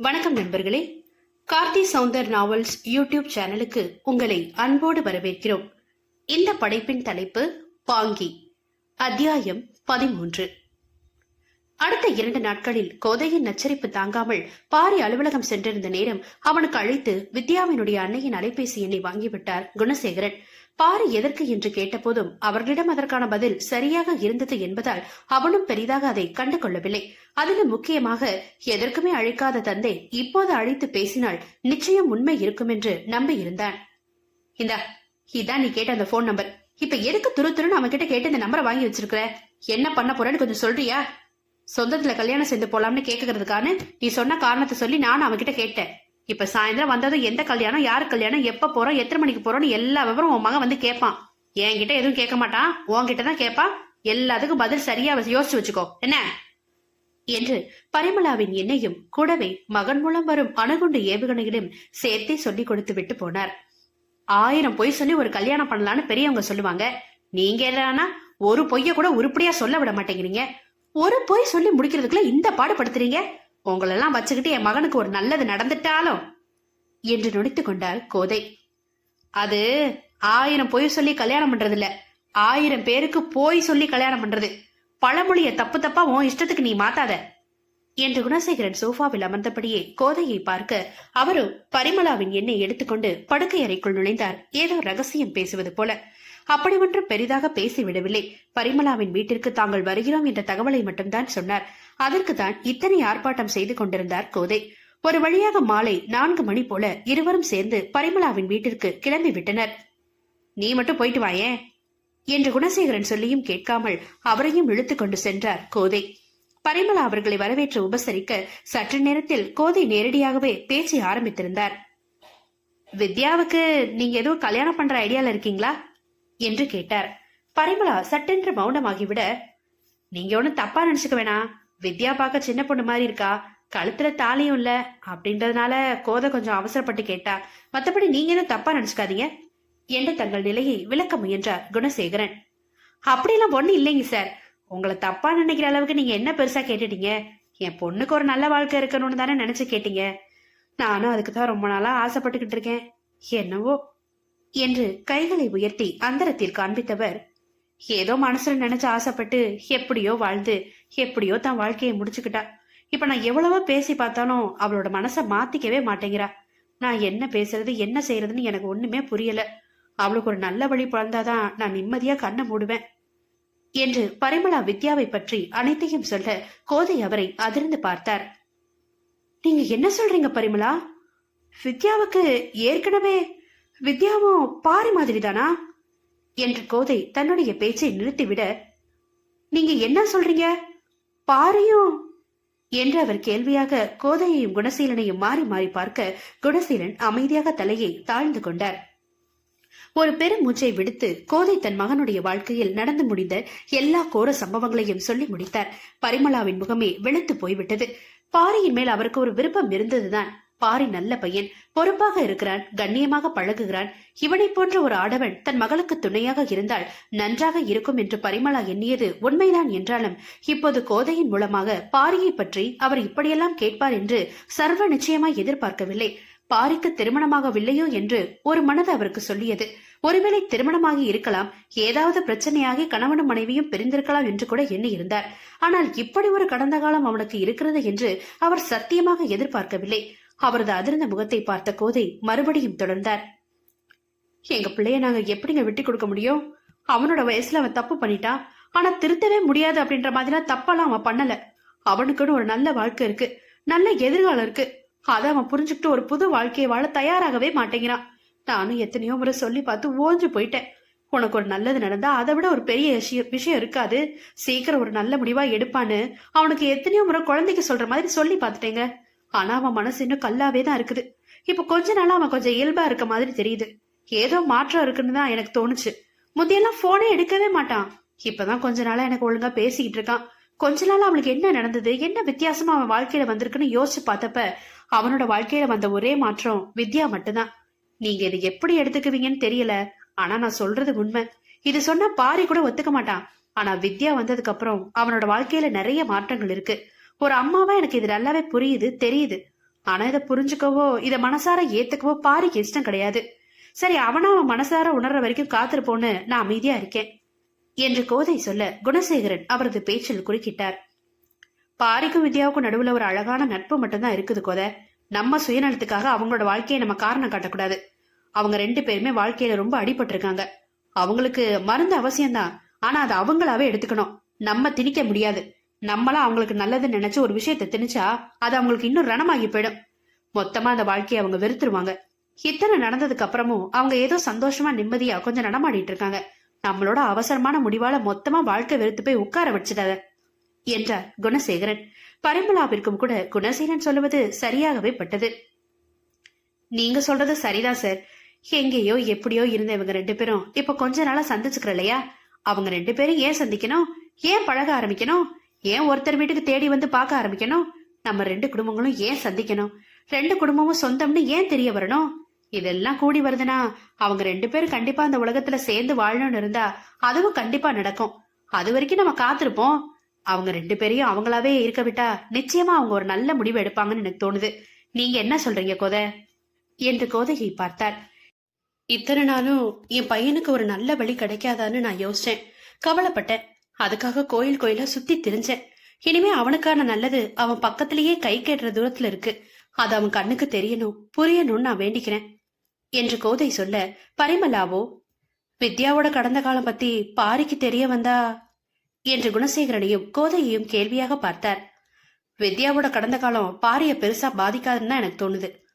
வணக்கம் நண்பர்களே. Karthi Soundar novels YouTube சேனலுக்கு உங்களை அன்போடு வரவேற்கிறோம். இந்த படைப்பின் தலைப்பு பாங்கி அத்தியாயம் பதிமூன்று. அடுத்த இரண்டு நாட்களில் கோதையின் நச்சரிப்பு தாங்காமல் பாரி அலுவலகம் சென்றிருந்த நேரம் அவனுக்கு அழைத்து வித்யாவினுடைய அன்னையின் அலைபேசி எண்ணை வாங்கிவிட்டார் குணசேகரன். பாரி எதற்கு என்று கேட்டபோதும் அவர்களிடம் அதற்கான பதில் சரியாக இருந்தது என்பதால் அவனும் பெரிதாக அதை கண்டு கொள்ளவில்லை அதிலும் முக்கியமாக எதற்குமே அழைக்காத தந்தை இப்போது அழைத்து பேசினால் நிச்சயம் உண்மை இருக்கும் என்று நம்பியிருந்தான். இந்தா இதான் நீ கேட்ட அந்த போன் நம்பர் இப்ப எதுக்கு துரு துருன்னு அவன் கிட்ட கேட்டு இந்த நம்பரை வாங்கி வச்சிருக்கிற? என்ன பண்ண போறேன்னு கொஞ்சம் சொல்றியா? சொந்தத்துல கல்யாணம் செஞ்சு போலாம்னு கேக்குறதுக்கான நீ சொன்ன காரணத்தை சொல்லி நானும் அவன்கிட்ட கேட்டேன். இப்ப சாயந்தரம் வந்ததும் எந்த கல்யாணம் யார் கல்யாணம் எப்ப போறோம் எத்தனை மணிக்கு போறோம்னு எல்லா விவரம் உன் மகன் வந்து கேட்பான். என்கிட்ட எதுவும் கேட்க மாட்டான். உன்கிட்ட தான் கேட்பான். எல்லாத்துக்கும் பதில் சரியா யோசிச்சு வச்சுக்கோ. என்ன? என்று பரிமளாவின் எண்ணையும் கூடவே மகன் மூலம் வரும் அணுகுண்டு ஏவுகணைகளையும் சேர்த்தே சொல்லிக் கொடுத்து விட்டு போனார். ஆயிரம் பொய் சொல்லி ஒரு கல்யாணம் பண்ணலான்னு பெரியவங்க சொல்லுவாங்க. நீங்க என்னன்னா ஒரு பொய்ய கூட உருப்படியா சொல்ல விட மாட்டேங்கிறீங்க. ஒரு பொய் சொல்லி முடிக்கிறதுக்குள்ள இந்த பாடுபடுத்துறீங்க உங்களெல்லாம் வச்சுக்கிட்டு என் மகனுக்கு ஒரு நல்லது நடந்துட்டாலும் என்று நுடித்து கொண்டாள் கோதை. அது ஆயிரம் பொய் சொல்லி கல்யாணம் பண்றது இல்ல ஆயிரம் பேருக்கு போய் சொல்லி கல்யாணம் பண்றது. பழமொழிய தப்பு தப்பா உன் இஷ்டத்துக்கு நீ மாத்தாத. என்று குணசேகரன் சோஃபாவில் அமர்ந்தபடியே கோதையை பார்க்க அவரும் பரிமளாவின் எண்ணெய் எடுத்துக்கொண்டு படுக்கை அறைக்குள் நுழைந்தார். ஏதோ ரகசியம் பேசுவது போல. அப்படி ஒன்றும் பெரிதாக பேசிவிடவில்லை. பரிமளாவின் வீட்டிற்கு தாங்கள் வருகிறோம் என்ற தகவலை மட்டும்தான் சொன்னார். அதற்கு தான் இத்தனை ஆர்ப்பாட்டம் செய்து கொண்டிருந்தார் கோதை. ஒரு வழியாக மாலை நான்கு மணி போல இருவரும் சேர்ந்து பரிமளாவின் வீட்டிற்கு கிளம்பி விட்டனர். நீ மட்டும் போயிட்டு வாயே என்று குணசேகரன் சொல்லியும் கேட்காமல் அவரையும் இழுத்துக்கொண்டு சென்றார் கோதை. பரிமளா அவர்களை வரவேற்று உபசரிக்க சற்று நேரத்தில் கோதை நேரடியாகவே பேச்சை ஆரம்பித்திருந்தார். வித்யாவுக்கு நீங்க எதுவும் கல்யாணம் பண்ற ஐடியால இருக்கீங்களா? என்று கேட்டார். பரிமளா சட்டென்று மௌனமாகிவிட நீங்க ஒன்றும் தப்பா நினைச்சுக்க வேணாம் வித்யா பார்க்க சின்ன பொண்ணு மாதிரி இருக்கா. கழுத்துல தாலியும் இல்ல. அப்படின்றதுனால கோத கொஞ்சம் அவசரப்பட்டு கேட்டா மத்தபடி நீங்க என்ன தப்பா நினைச்சுக்காதீங்க. என்று தங்கள் நிலையை விளக்க முயன்றார் குணசேகரன். அப்படியெல்லாம் பொண்ணு இல்லைங்க சார். உங்களை தப்பா நினைக்கிற அளவுக்கு நீங்க என்ன பெருசா கேட்டுட்டீங்க? என் பொண்ணுக்கு ஒரு நல்ல வாழ்க்கை இருக்கணும்னு தானே நினைச்சு கேட்டீங்க. நானும் அதுக்கு தான் ரொம்ப நாளா ஆசைப்பட்டுக்கிட்டு இருக்கேன். என்னவோ என்று கைகளை உயர்த்தி அந்தரத்தில் காண்பித்தவர். ஏதோ மனசுல நினைச்சு ஆசைப்பட்டு எப்படியோ வாழ்ந்து எப்படியோ தன் வாழ்க்கையை முடிச்சுக்கிட்டா. இப்ப நான் எவ்வளவோ பேசி பார்த்தாலும் அவளோட மனசை மாத்திக்கவே மாட்டேங்கிறா. நான் என்ன பேசுறது என்ன செய்யறதுன்னு எனக்கு ஒண்ணுமே புரியல. அவளுக்கு ஒரு நல்ல வழி பிறந்தாதான் நான் நிம்மதியா கண்ணை மூடுவேன் என்று பரிமளா வித்யாவை பற்றி அனைத்தையும் சொல்ல கோதை அவரை அதிர்ந்து பார்த்தார். நீங்க என்ன சொல்றீங்க பரிமளா? வித்யாவுக்கு ஏற்கனவே வித்யாவும் பாரி மாதிரி தானா என்று கோதை தன்னுடைய பேச்சை நிறுத்திவிட நீங்க என்ன சொல்றீங்க? பாரியும்? என்று அவர் கேள்வியாக கோதையையும் குணசீலனையும் மாறி மாறி பார்க்க குணசீலன் அமைதியாக தலையை தாழ்ந்து கொண்டார். ஒரு பெரும் மூச்சை விடுத்து கோதை தன் மகனுடைய வாழ்க்கையில் நடந்து முடிந்த எல்லா கோர சம்பவங்களையும் சொல்லி முடித்தார். பரிமளாவின் முகமே வெளுத்து போய்விட்டது. பாரியின் மேல் அவருக்கு ஒரு விருப்பம் இருந்ததுதான். பாரி நல்ல பையன். பொறுப்பாக இருக்கிறான் கண்ணியமாக பழகுகிறான். இவனைப் போன்ற ஒரு ஆடவன் தன் மகளுக்கு துணையாக இருந்தால் நன்றாக இருக்கும் என்று பரிமளா எண்ணியது உண்மைதான் என்றாலும் இப்போது கோதையின் மூலமாக பாரியை பற்றி அவர் இப்படியெல்லாம் கேட்பார் என்று சர்வ நிச்சயமாய் எதிர்பார்க்கவில்லை. பாரிக்கு திருமணமாகவில்லையோ என்று ஒரு மனது அவருக்கு சொல்லியது. ஒருவேளை திருமணமாகி இருக்கலாம் ஏதாவது பிரச்சனையாகி கணவனும் மனைவியும் பிரிந்திருக்கலாம் என்று கூட எண்ணி இருந்தார் ஆனால் இப்படி ஒரு கடந்த காலம் அவனுக்கு இருக்கிறது என்று அவர் சத்தியமாக எதிர்பார்க்கவில்லை. அவரது அதிர்ந்த முகத்தை பார்த்த கோதை மறுபடியும் தொடர்ந்தார். எங்க பிள்ளைய நாங்க எப்படிங்க விட்டு கொடுக்க முடியும்? அவனோட வயசுல அவன் தப்பு பண்ணிட்டான் ஆனா திருத்தவே முடியாது அப்படின்ற மாதிரிலாம் தப்பெல்லாம் அவன் பண்ணல. அவனுக்குன்னு ஒரு நல்ல வாழ்க்கை இருக்கு. நல்ல எதிர்காலம் இருக்கு. அதை அவன் புரிஞ்சுக்கிட்டு ஒரு புது வாழ்க்கையை வாழ தயாராகவே மாட்டேங்கிறான். நானும் எத்தனையோ முறை சொல்லி பார்த்து ஓஞ்சு போயிட்டேன். உனக்கு ஒரு நல்லது நடந்தா அதை விட ஒரு பெரிய விஷயம் விஷயம் இருக்காது. சீக்கிரம் ஒரு நல்ல முடிவா எடுப்பான்னு அவனுக்கு எத்தனையோ முறை குழந்தைக்கு சொல்ற மாதிரி சொல்லி பார்த்துட்டேங்க. ஆனா அவன் மனசு இன்னும் கல்லாவே தான் இருக்குது. இப்ப கொஞ்ச நாளா அவன் கொஞ்சம் இயல்பா இருக்க மாதிரி தெரியுது. ஏதோ மாற்றம் இருக்குன்னு தான் எனக்கு தோணுச்சு. முந்தையெல்லாம் போனே எடுக்கவே மாட்டான். இப்பதான் கொஞ்ச நாளா எனக்கு ஒழுங்கா பேசிக்கிட்டு இருக்கான். கொஞ்ச நாள் அவனுக்கு என்ன நடந்தது என்ன வித்தியாசமா அவன் வாழ்க்கையில வந்திருக்குன்னு யோசிச்சு பார்த்தப்ப அவனோட வாழ்க்கையில வந்த ஒரே மாற்றம் வித்யா மட்டும்தான். நீங்க இதை எப்படி எடுத்துக்குவீங்கன்னு தெரியல. ஆனா நான் சொல்றது உண்மை. இது சொன்னா பாரி கூட ஒத்துக்க மாட்டான். ஆனா வித்யா வந்ததுக்கு அப்புறம் அவனோட வாழ்க்கையில நிறைய மாற்றங்கள் இருக்கு. ஒரு அம்மாவா எனக்கு இது நல்லாவே புரியுது தெரியுது. ஆனா இதை புரிஞ்சுக்கவோ இதை மனசார ஏத்துக்கவோ பாரிக்கு இஷ்டம் கிடையாது. சரி அவனா அவன் மனசார உணர்ற வரைக்கும் காத்திருப்போன்னு நான் அமைதியா இருக்கேன். என்று கோதை சொல்ல குணசேகரன் அவரது பேச்சில் குறுக்கிட்டார். பாரிக்கும் வித்யாவுக்கும் நடுவுல ஒரு அழகான நட்பு மட்டும்தான் இருக்குது கோதை. நம்ம சுயநலத்துக்காக அவங்களோட வாழ்க்கையை நம்ம காரணம் காட்டக்கூடாது. அவங்க ரெண்டு பேருமே வாழ்க்கையில ரொம்ப அடிபட்டிருக்காங்க. அவங்களுக்கு மருந்து அவசியம்தான். ஆனா அது அவங்களாவே எடுத்துக்கணும். நம்ம திணிக்க முடியாது. நம்மளா அவங்களுக்கு நல்லதுன்னு நினைச்சு ஒரு விஷயத்தை திணிச்சா அது அவங்களுக்கு இன்னும் ரணமாகி போயிடும். மொத்தமா அந்த வாழ்க்கையை அவங்க வெறுத்துருவாங்க. இத்தனை நடந்ததுக்கு அப்புறமும் அவங்க ஏதோ சந்தோஷமா நிம்மதியா கொஞ்சம் நடமாடிட்டு இருக்காங்க. நம்மளோட அவசரமான முடிவால மொத்தமா வாழ்க்கை வெறுத்து போய் உட்கார வச்சிடாத என்றார் குணசேகரன். பரிமலாவிற்கும் கூட குணசேகரன் சொல்லுவது சரியாகவே பட்டது. நீங்க சொல்றது சரிதான் சார். எங்கேயோ எப்படியோ இருந்த இவங்க ரெண்டு பேரும் இப்ப கொஞ்ச நாளா சந்திச்சுக்கிற இல்லையா? அவங்க ரெண்டு பேரும் ஏன் சந்திக்கணும்? ஏன் பழக ஆரம்பிக்கணும்? ஏன் ஒருத்தர் வீட்டுக்கு தேடி வந்து பார்க்க ஆரம்பிக்கணும்? நம்ம ரெண்டு குடும்பங்களும் ஏன் சந்திக்கணும்? ரெண்டு குடும்பமும் சொந்தம்னு ஏன் தெரிய வரணும்? இதெல்லாம் கூடி வருதுன்னா அவங்க ரெண்டு பேரும் கண்டிப்பா அந்த உலகத்துல சேர்ந்து வாழணும்னு இருந்தா அதுவும் கண்டிப்பா நடக்கும். அது வரைக்கும் நம்ம காத்திருப்போம். அவங்க ரெண்டு பேரையும் அவங்களாவே இருக்க விட்டா நிச்சயமா அவங்க ஒரு நல்ல முடிவு எடுப்பாங்கன்னு எனக்கு தோணுது. நீங்க என்ன சொல்றீங்க கோதை? என்று கோதையை பார்த்தார். இத்தனை நாளும் என் பையனுக்கு ஒரு நல்ல வழி கிடைக்காதான்னு நான் யோசிச்சேன். கவலைப்பட்டேன். அதுக்காக கோயில் கோயிலா சுத்தி திரிஞ்சேன். இனிமே அவனுக்கான நல்லது அவன் பக்கத்திலேயே கை கேட்டுற தூரத்துல இருக்கு. அது அவன் கண்ணுக்கு தெரியணும். புரியணும்னு நான் வேண்டிக்கிறேன். என்று கோதை சொல்ல பரிமலாவோ வித்யாவோட கடந்த காலம் பத்தி பாரிக்கு தெரிய வந்தா? என்று குணசேகரனையும் கோதையையும் கேள்வியாக பார்த்தார். வித்யாவோட கடந்த காலம் பாரிய பெருசா பாதிக்காதுன்னு தான் எனக்கு தோணுது.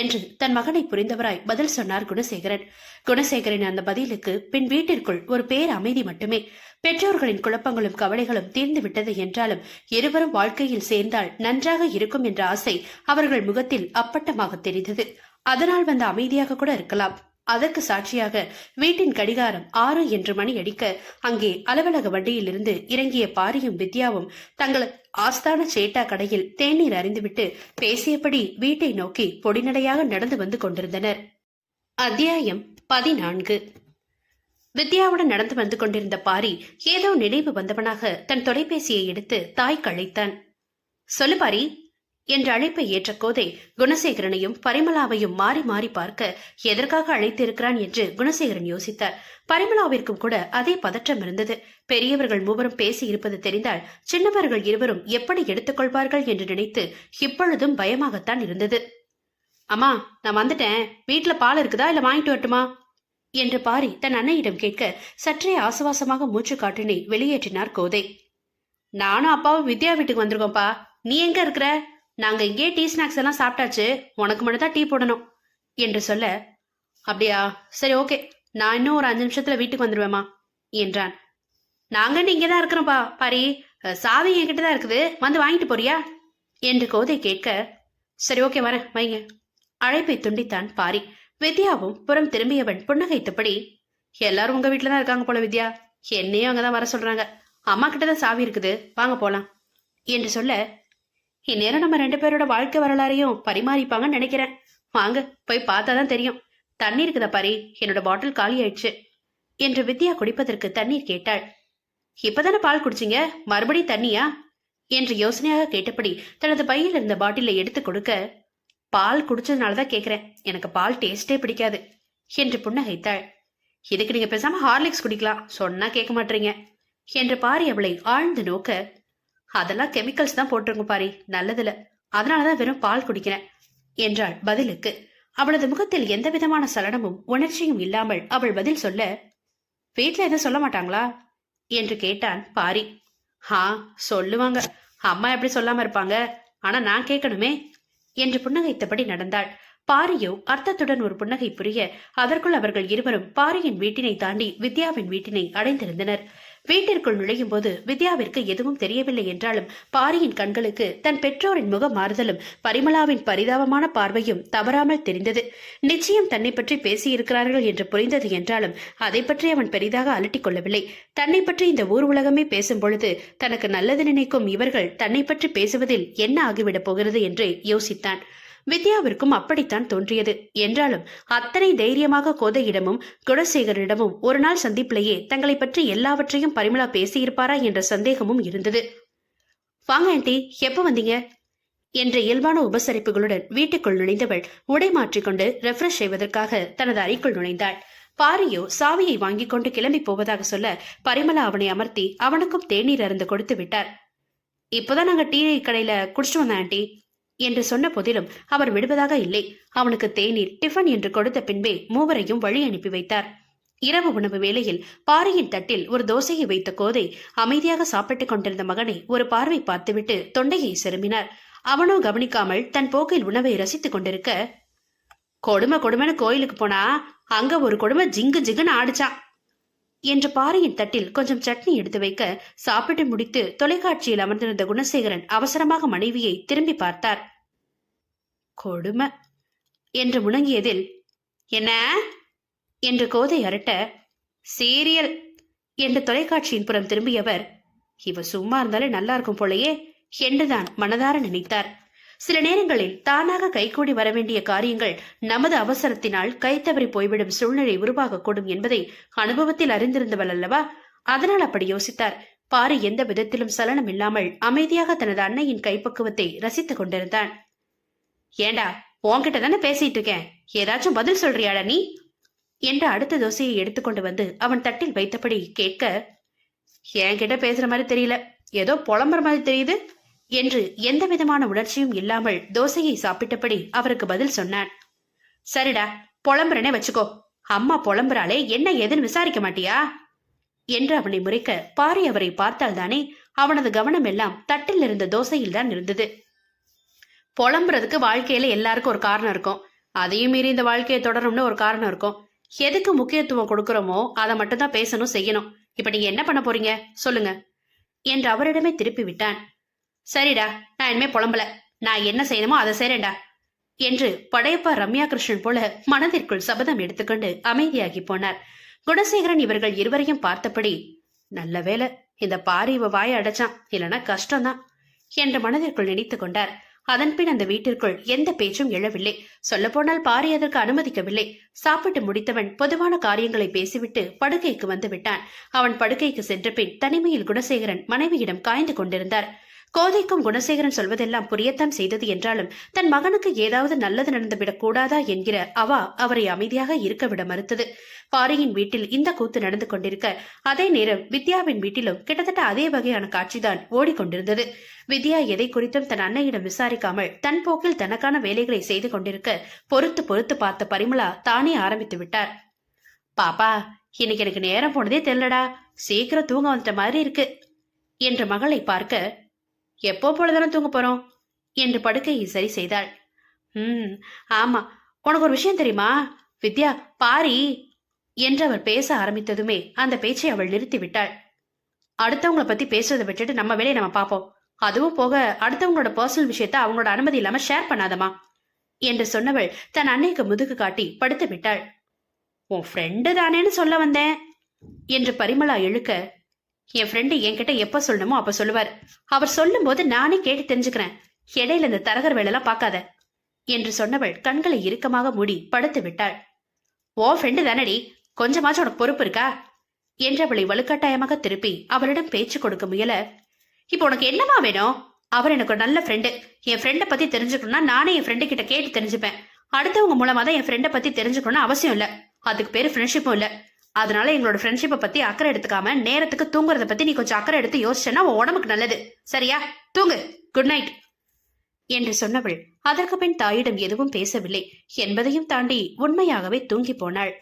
என்று தன் மகனை புரிந்தவராய் பதில் சொன்னார் குணசேகரன். குணசேகரின் அந்த பதிலுக்கு பின் வீட்டிற்குள் ஒரு பேர் அமைதி மட்டுமே. பெற்றோர்களின் குழப்பங்களும் கவலைகளும் தீர்ந்து விட்டது என்றாலும் இருவரும் வாழ்க்கையில் சேர்ந்தால் நன்றாக இருக்கும் என்ற ஆசை அவர்கள் முகத்தில் அப்பட்டமாக தெரிந்தது. அதனால் வந்த அமைதியாக கூட இருக்கலாம். அதற்கு சாட்சியாக வீட்டின் கடிகாரம் ஆறு என்று மணி அடிக்க அங்கே அலுவலக வண்டியிலிருந்து இறங்கிய பாரியும் வித்யாவும் தங்கள் ஆஸ்தான சேட்டா கடையில் தேநீர் அறிந்துவிட்டு பேசியபடி வீட்டை நோக்கி பொடிநடையாக நடந்து வந்து கொண்டிருந்தனர். அத்தியாயம் பதினான்கு. வித்யாவுடன் நடந்து வந்து கொண்டிருந்த பாரி ஏதோ நினைவு வந்தவனாக தன் தொலைபேசியை எடுத்து தாய்க்கு அழைத்தான் சொல்லு பாரி என்ற அழைப்பை ஏற்ற கோதை குணசேகரனையும் பரிமளாவையும் மாறி மாறி பார்க்க எதற்காக அழைத்திருக்கிறான் என்று குணசேகரன் யோசித்தார். பரிமளாவிற்கும் கூட அதே பதற்றம் இருந்தது. பெரியவர்கள் மூவரும் பேசி இருப்பது தெரிந்தால் சின்னவர்கள் இருவரும் எப்படி எடுத்துக்கொள்வார்கள் என்று நினைத்து இப்பொழுதும் பயமாகத்தான் இருந்தது. அம்மா நான் வந்துட்டேன். வீட்டுல பால் இருக்குதா? இல்ல வாங்கிட்டு வரட்டுமா? என்று பாரி தன் அன்னையிடம் கேட்க சற்றே ஆசுவாசமாக மூச்சு காட்டினை வெளியேற்றினார் கோதை. நானும் அப்பாவும் வித்யா வீட்டுக்கு வந்திருக்கோம்ப்பா. நீ எங்க இருக்கிற? நாங்க இங்கே டீ ஸ்நாக்ஸ் எல்லாம் சாப்பிட்டாச்சு உனக்கு மட்டும் தான் டீ போடணும் என்று சொல்ல அப்படியா? சரி ஓகே நான் இன்னும் ஒரு அஞ்சு நிமிஷத்துல வீட்டுக்கு வந்துடுவேம்மா என்றான். நாங்க இங்கே தான் இருக்கிறோம்ப்பா பாரி. சாவி என்கிட்ட தான் இருக்குது. வந்து வாங்கிட்டு போறியா? என்று கோதை கேட்க சரி ஓகே வரேன் வைங்க. அழைப்பை துண்டித்தான் பாரி. வித்யாவும் புறம் திரும்பியவன் புன்னகைத்தபடி எல்லாரும் உங்க வீட்டுல தான் இருக்காங்க போல வித்யா. என்னையும் அங்கதான் வர சொல்றாங்க. அம்மா கிட்ட தான் சாவி இருக்குது. வாங்க போலாம் என்று சொல்ல இந்நேரம் நம்ம ரெண்டு பேரோட வாழ்க்கை வரலாறையும் பரிமாறிப்பாங்கன்னு நினைக்கிறேன். வாங்க போய் பார்த்தா தான் தெரியும். தண்ணி இருக்குதா பாரி? என்னோட பாட்டில் காலி ஆயிடுச்சு. என்று வித்யா குடிப்பதற்கு தண்ணீர் கேட்டாள். இப்பதானே பால் குடிச்சீங்க? மறுபடியும் தண்ணியா? என்று யோசனையாக கேட்டபடி தனது பையில் இருந்த பாட்டிலை எடுத்து கொடுக்க பால் குடிச்சதுனால தான் கேட்குறேன் எனக்கு பால் டேஸ்டே பிடிக்காது என்று புன்னகைத்தாள். இதுக்கு நீங்க பேசாம ஹார்லிக்ஸ் குடிக்கலாம். சொன்னா கேட்க மாட்டீங்க. என்று பாரி அவளை ஆழ்ந்து நோக்க அதெல்லாம் கெமிக்கல்ஸ் தான் போட்டிருங்க பாரி. நல்லதில்ல அதனாலதான் வெறும் பால் குடிக்கிறேன் என்றாள் பதிலுக்கு. அவளது முகத்தில் எந்த விதமான சலனமும் உணர்ச்சியும் இல்லாமல் அவள் பதில் சொல்ல வீட்டுல எதுவும் சொல்ல மாட்டாங்களா? என்று கேட்டான் பாரி. ஹா சொல்லுவாங்க. அம்மா எப்படி சொல்லாம இருப்பாங்க? ஆனா நான் கேட்கணுமே? என்று புன்னகைத்தபடி நடந்தாள். பாரியோ அர்த்தத்துடன் ஒரு புன்னகை புரிய அதற்குள் அவர்கள் இருவரும் பாரியின் வீட்டினை தாண்டி வித்யாவின் வீட்டினை அடைந்திருந்தனர். வீட்டிற்குள் நுழையும் போது வித்யாவிற்கு எதுவும் தெரியவில்லை என்றாலும் பாரியின் கண்களுக்கு தன் பெற்றோரின் முக மாறுதலும் பரிமளாவின் பரிதாபமான பார்வையும் தவறாமல் தெரிந்தது. நிச்சயம் தன்னை பற்றி பேசியிருக்கிறார்கள் என்று புரிந்தது என்றாலும் அதை பற்றி அவன் பெரிதாக அலட்டிக் கொள்ளவில்லை. தன்னை பற்றி இந்த ஊர் உலகமே பேசும் பொழுது தனக்கு நல்லது நினைக்கும் இவர்கள் தன்னை பற்றி பேசுவதில் என்ன ஆகிவிடப் போகிறது என்று யோசித்தான். வித்யாவிற்கும் அப்படித்தான் தோன்றியது. என்றாலும் அத்தனை தைரியமாக கோதையிடமும் குணசேகரிடமும் ஒரு நாள் சந்திப்பிலேயே தங்களை பற்றி எல்லாவற்றையும் பரிமளா பேசியிருப்பாரா என்ற சந்தேகமும் இருந்தது. வாங்க ஆண்டி எப்ப வந்தீங்க? என்ற இயல்பான உபசரிப்புகளுடன் வீட்டுக்குள் நுழைந்தவள் உடை மாற்றிக்கொண்டு ரெஃப்ரெஷ் செய்வதற்காக தனது அறைக்குள் நுழைந்தாள். பாரியோ சாவியை வாங்கிக் கொண்டு கிளம்பி போவதாக சொல்ல பரிமளா அவனை அமர்த்தி அவனுக்கும் தேநீர் அருந்து கொடுத்து விட்டார். இப்போதான் நாங்க டீ கடையில குடிச்சிட்டு வந்தோம் ஆண்டி. என்று சொன்ன போதிலும் அவர் விடுவதாக இல்லை. அவனுக்கு தேநீர் டிஃபன் என்று கொடுத்த பின்பே மூவரையும் வழி அனுப்பி வைத்தார். இரவு உணவு வேளையில் பாறையின் தட்டில் ஒரு தோசையை வைத்த கோதை அமைதியாக சாப்பிட்டுக் கொண்டிருந்த மகனை ஒரு பார்வை பார்த்துவிட்டு தொண்டையை செருமினார் அவனோ கவனிக்காமல் தன் போக்கில் உணவை ரசித்துக் கொண்டிருக்க கொடுமை கொடுமைன்னு கோயிலுக்கு போனா அங்க ஒரு கொடுமை ஜிங்கு ஜிங்குன்னு ஆடிச்சான். என்று பாறையின் தட்டில் கொஞ்சம் சட்னி எடுத்து வைக்க சாப்பிட்டு முடித்து தொலைக்காட்சியில் அமர்ந்திருந்த குணசேகரன் அவசரமாக மனைவியை திரும்பி பார்த்தார். கொடுமை! என்று முணங்கியதில் என்ன என்று கோதை அரட்ட சீரியல் என்று தொலைக்காட்சியின் புறம் திரும்பியவர் இவ சும்மா இருந்தாலே நல்லா இருக்கும் போலயே என்றுதான் மனதார நினைத்தார். சில நேரங்களில் தானாக கைகூடி வரவேண்டிய காரியங்கள் நமது அவசரத்தினால் கைத்தவறி போய்விடும் சூழ்நிலை உருவாகக்கூடும் என்பதை அனுபவத்தில் அறிந்திருந்தவள் அல்லவா? அதனால் அப்படி யோசித்தார். பாரி எந்த விதத்திலும் சலனம் இல்லாமல் அமைதியாக தனது அன்னையின் கைப்பக்குவத்தை ரசித்துக் கொண்டிருந்தான். ஏண்டா உன்கிட்ட தானே பேசிட்டு இருக்கேன்? ஏதாச்சும் பதில் சொல்றியாடா நீ? என்ற அடுத்த தோசையை எடுத்துக்கொண்டு வந்து அவன் தட்டில் வைத்தபடி கேட்க என்கிட்ட பேசுற மாதிரி தெரியல. ஏதோ புலம்புற மாதிரி தெரியுது. என்று எந்த விதமான உணர்ச்சியும் இல்லாமல் தோசையை சாப்பிட்டபடி அவருக்கு பதில் சொன்னான். சரிடா புலம்புறனே வச்சுக்கோ. அம்மா புலம்புறாளே என்ன ஏதுன்னு விசாரிக்க மாட்டியா? என்று அவனை முறைக்க பாரி அவரை பார்த்தால்தானே அவனது கவனம் எல்லாம் தட்டில் இருந்த தோசையில் தான் இருந்தது. புலம்புறதுக்கு வாழ்க்கையில எல்லாருக்கும் ஒரு காரணம் இருக்கும். அதையும் மீறி இந்த வாழ்க்கையை தொடரும்னு ஒரு காரணம் இருக்கும். எதுக்கு முக்கியத்துவம் கொடுக்கறோமோ அதை மட்டும்தான் பேசணும் செய்யணும். இப்ப நீங்க என்ன பண்ண போறீங்க? சொல்லுங்க. என்று அவரிடமே திருப்பி விட்டான். சரிடா நான் இனிமே புலம்பல. நான் என்ன செய்யணுமோ அதை செய்றேன்டா என்று படையப்பா ரம்யா கிருஷ்ணன் போல மனதிற்குள் சபதம் எடுத்துக்கொண்டு அமைதியாகி போனார். குணசேகரன் இவர்கள் இருவரையும் பார்த்தபடி நல்ல வேலை இந்த பாரி இவ வாய அடைச்சான் இல்லனா கஷ்டம்தான் என்று மனதிற்குள் நினைத்துக் கொண்டார். அதன்பின் அந்த வீட்டிற்குள் எந்த பேச்சும் எழவில்லை. சொல்லப்போனால் பாரி அதற்கு அனுமதிக்கவில்லை. சாப்பிட்டு முடித்தவன் பொதுவான காரியங்களை பேசிவிட்டு படுக்கைக்கு வந்து விட்டான். அவன் படுக்கைக்கு சென்ற பின் தனிமையில் குணசேகரன் மனைவியிடம் காய்ந்து கொண்டிருந்தார். கோதைக்கும் குணசேகரன் சொல்வதெல்லாம் புரியத்தான் செய்தது என்றாலும் தன் மகனுக்கு ஏதாவது நல்லது நடந்துவிடக் கூடாதா என்கிற அவா அவரை அமைதியாக இருக்க விட மறுத்தது. பாரியின் வீட்டில் இந்த கூத்து நடந்து கொண்டிருக்க அதே நேரம் வித்யாவின் வீட்டிலும் கிட்டத்தட்ட அதே வகையான காட்சிதான் ஓடிக்கொண்டிருந்தது. வித்யா எதை குறித்தும் தன் அன்னையிடம் விசாரிக்காமல் தன் போக்கில் தனக்கான வேலைகளை செய்து கொண்டிருக்க பொறுத்து பொறுத்து பார்த்த பரிமளா தானே ஆரம்பித்து விட்டார். பாப்பா இன்னைக்கு எனக்கு நேரம் போனதே தெரியலடா. சீக்கிரம் தூங்க வந்துட்ட மாதிரி இருக்கு. என்ற மகளை பார்க்க எப்போ போலதானே தூங்க போறோம்? என்று படுக்கையை சரி செய்தாள். ம் ஆமா. உனக்கு ஒரு விஷயம் தெரியுமா? வித்யா பாரி என்று அவர் பேச ஆரம்பித்ததுமே அந்த பேச்சை அவள் நிறுத்தி விட்டாள். அடுத்தவங்கள பத்தி பேசுறதை விட்டுட்டு நம்ம வேலையை நம்ம பார்ப்போம். அதுவும் போக அடுத்தவங்களோட பர்சனல் விஷயத்த அவங்களோட அனுமதி இல்லாம ஷேர் பண்ணாதமா என்று சொன்னவள் தன் அன்னைக்கு முதுகு காட்டி படுத்து விட்டாள். உன் ஃப்ரெண்டு தானேன்னு சொல்ல வந்தேன் என்று பரிமளா இழுக்க என் ஃப்ரெண்டு என்கிட்ட எப்ப சொல்லணுமோ அப்ப சொல்லுவார். அவர் சொல்லும் போது நானே கேட்டு தெரிஞ்சுக்கிறேன். இடையில இந்த தரகர் வேலைலாம் பார்க்காத. என்று சொன்னவள் கண்களை இறுக்கமாக மூடி படுத்து விட்டாள். ஓ ஃப்ரெண்டு தானடி. கொஞ்சமாச்சும் உனக்கு பொறுப்பு இருக்கா? என்று அவளை வலுக்கட்டாயமாக திருப்பி அவளிடம் பேச்சு கொடுக்க முயல. இப்போ உனக்கு என்னமா வேணும்? அவர் எனக்கு ஒரு நல்ல ஃப்ரெண்டு என் ஃப்ரெண்டை பத்தி தெரிஞ்சுக்கணும்னா நானே என் ஃப்ரெண்டு கிட்ட கேட்டு தெரிஞ்சுப்பேன். அடுத்தவங்க மூலமா தான் என் ஃப்ரெண்டை பத்தி தெரிஞ்சுக்கணும்னு அவசியம் இல்ல. அதுக்கு பேரு ஃப்ரெண்ட்ஷிப்பும் இல்லை. அதனால எங்களோட ஃப்ரெண்ட்ஷிப்பை பத்தி அக்கறை எடுத்துக்காம நேரத்துக்கு தூங்குறத பத்தி நீ கொஞ்சம் அக்கறை எடுத்து யோசிச்சேன்னா உன் உடம்புக்கு நல்லது. சரியா? தூங்கு. குட் நைட் என்று சொன்னவள் அதற்கு பின் தாயிடம் எதுவும் பேசவில்லை. என்பதையும் தாண்டி உண்மையாகவே தூங்கி போனாள்.